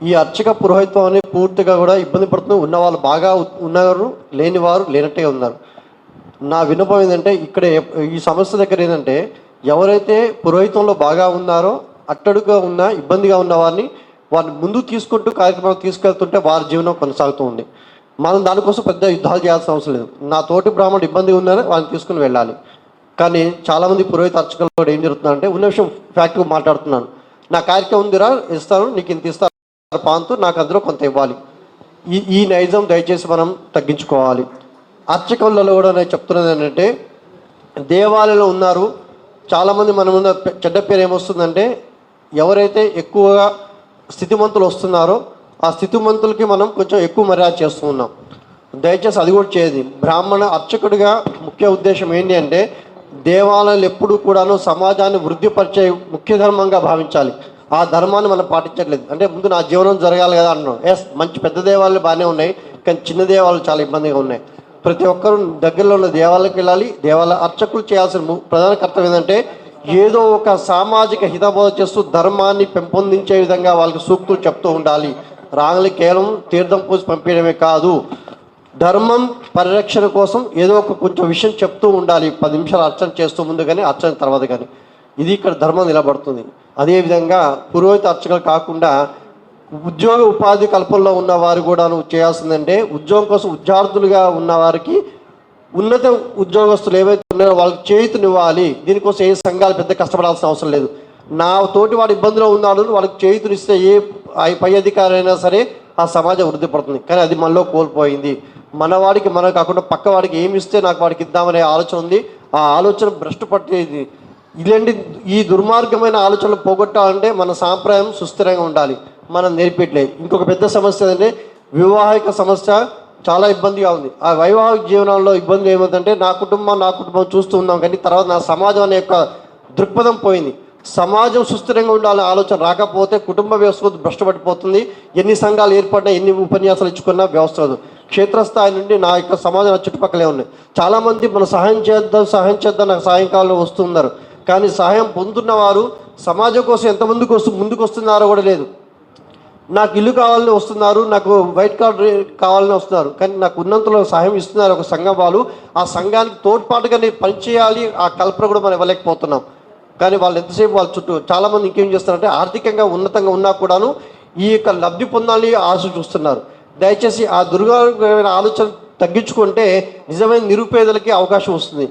ఈ అర్చక పురోహిత్వం అనేది పూర్తిగా కూడా ఇబ్బంది పడుతూ ఉన్నవాళ్ళు బాగా ఉన్నారు లేని వారు లేనట్టే ఉన్నారు. నా విన్నపం ఏంటంటే ఇక్కడ ఈ సమస్య దగ్గర ఏంటంటే ఎవరైతే పురోహితంలో బాగా ఉన్నారో అట్టడుగా ఉన్న ఇబ్బందిగా ఉన్న వారిని వారిని ముందు తీసుకుంటూ కార్యక్రమాలు తీసుకెళ్తుంటే వారి జీవనం కొనసాగుతూ ఉంది. మనం దానికోసం పెద్ద యుద్ధాలు చేయాల్సిన అవసరం లేదు. నా తోటి బ్రాహ్మణుడు ఇబ్బంది ఉందని వాళ్ళని తీసుకుని వెళ్ళాలి. కానీ చాలామంది పురోహిత అర్చకులు కూడా ఏం జరుగుతుందంటే ఉన్న విషయం ఫ్యాక్ట్గా మాట్లాడుతున్నాను. నా కార్యక్రమం ఉందిరా ఇస్తాను నీకు ఇంత ఇస్తాను పాంతు నాకు అందులో కొంత ఇవ్వాలి. ఈ ఈ నైజం దయచేసి మనం తగ్గించుకోవాలి. అర్చకులలో కూడా నేను చెప్తున్నది ఏంటంటే దేవాలయంలో ఉన్నారు చాలామంది మన ముందు చెడ్డ పేరు ఏమొస్తుందంటే ఎవరైతే ఎక్కువగా స్థితిమంతులు వస్తున్నారో ఆ స్థితిమంతులకి మనం కొంచెం ఎక్కువ మర్యాద చేస్తూ ఉన్నాం. దయచేసి అది కూడా చేయదు. బ్రాహ్మణ అర్చకుడిగా ముఖ్య ఉద్దేశం ఏంటి అంటే దేవాలయాలు ఎప్పుడు కూడాను సమాజాన్ని వృద్ధిపరిచే ముఖ్య ధర్మంగా భావించాలి. ఆ ధర్మాన్ని మనం పాటించట్లేదు. అంటే ముందు నా జీవనం జరగాలి కదా అంటున్నాం ఎస్ మంచి పెద్ద దేవాలయాలు బాగానే ఉన్నాయి కానీ చిన్న దేవాలయాలు చాలా ఇబ్బందిగా ఉన్నాయి. ప్రతి ఒక్కరూ దగ్గరలో ఉన్న దేవాలయకి వెళ్ళాలి. దేవాలయ అర్చకులు చేయాల్సిన ప్రధాన కర్తవ్యం ఏంటంటే ఏదో ఒక సామాజిక హితబోధ చేస్తూ ధర్మాన్ని పెంపొందించే విధంగా వాళ్ళకి సూక్తులు చెప్తూ ఉండాలి. రాంగ్లీ కేవలం తీర్థం పూసి పంపించడమే కాదు ధర్మం పరిరక్షణ కోసం ఏదో ఒక కొంచెం విషయం చెప్తూ ఉండాలి. పది నిమిషాలు అర్చన చేస్తూ ముందు కానీ అర్చన తర్వాత కానీ ఇది ఇక్కడ ధర్మం నిలబడుతుంది. అదేవిధంగా పురోహిత అర్చకులు కాకుండా ఉద్యోగ ఉపాధి కల్పనలో ఉన్న వారు కూడా చేయాల్సిందంటే ఉద్యోగం కోసం విద్యార్థులుగా ఉన్న వారికి ఉన్నత ఉద్యోగస్తులు ఏవైతే ఉన్నారో వాళ్ళకి చేయుతునివ్వాలి దీనికోసం ఏ సంఘాలు పెద్ద కష్టపడాల్సిన అవసరం లేదు. నా తోటి వాడు ఇబ్బందిలో ఉన్నాడు వాళ్ళకి చేయుతునిస్తే ఏ ఆ పై అధికారి అయినా సరే ఆ సమాజం వృద్ధి పడుతుంది. కానీ అది మనలో కోల్పోయింది. మన వాడికి కాకుండా పక్క వాడికి ఏమి ఇస్తే నాకు వాడికి ఇద్దామనే ఆలోచన ఉంది. ఆ ఆలోచన భ్రష్టు పట్టేది ఇలాంటి ఈ దుర్మార్గమైన ఆలోచనలు పోగొట్టాలంటే మన సాంప్రదాయం సుస్థిరంగా ఉండాలి. మనం నేర్పించలేదు ఇంకొక పెద్ద సమస్య ఏంటంటే వివాహిక సమస్య చాలా ఇబ్బందిగా ఉంది. ఆ వైవాహిక జీవనంలో ఇబ్బంది ఏమవుతుందంటే నా కుటుంబం నా కుటుంబం చూస్తూ ఉన్నాం కానీ తర్వాత నా సమాజం అనే యొక్క దృక్పథం పోయింది. సమాజం సుస్థిరంగా ఉండాలనే ఆలోచన రాకపోతే కుటుంబ వ్యవస్థ భ్రష్టపడిపోతుంది. ఎన్ని సంఘాలు ఏర్పడినా ఎన్ని ఉపన్యాసాలు ఇచ్చుకున్నా వ్యవస్థ రాదు. క్షేత్రస్థాయి నుండి నా యొక్క సమాజం చుట్టుపక్కలే ఉన్నాయి. చాలామంది మనం సహాయం చేద్దాం సహాయం చేద్దాం నాకు సహాయం వస్తున్నారు కానీ సహాయం పొందుతున్నవారు సమాజం కోసం ఎంత ముందుకు వస్తు ముందుకు వస్తున్నారో కూడా లేదు. నాకు ఇల్లు కావాలని వస్తున్నారు నాకు వైట్ కార్డ్ కావాలని వస్తున్నారు కానీ నాకు ఉన్నంతలో సహాయం ఇస్తున్నారు ఒక సంఘం వాళ్ళు. ఆ సంఘానికి తోడ్పాటుగా నేను పనిచేయాలి ఆ కల్పన కూడా మనం ఇవ్వలేకపోతున్నాం. కానీ వాళ్ళు ఎంతసేపు వాళ్ళ చుట్టూ చాలామంది ఇంకేం చేస్తారంటే ఆర్థికంగా ఉన్నతంగా ఉన్నా కూడాను ఈ యొక్క లబ్ధి పొందాలని ఆశ చూస్తున్నారు. దయచేసి ఆ దుర్గమైన ఆలోచన తగ్గించుకుంటే నిజమైన నిరుపేదలకి అవకాశం వస్తుంది.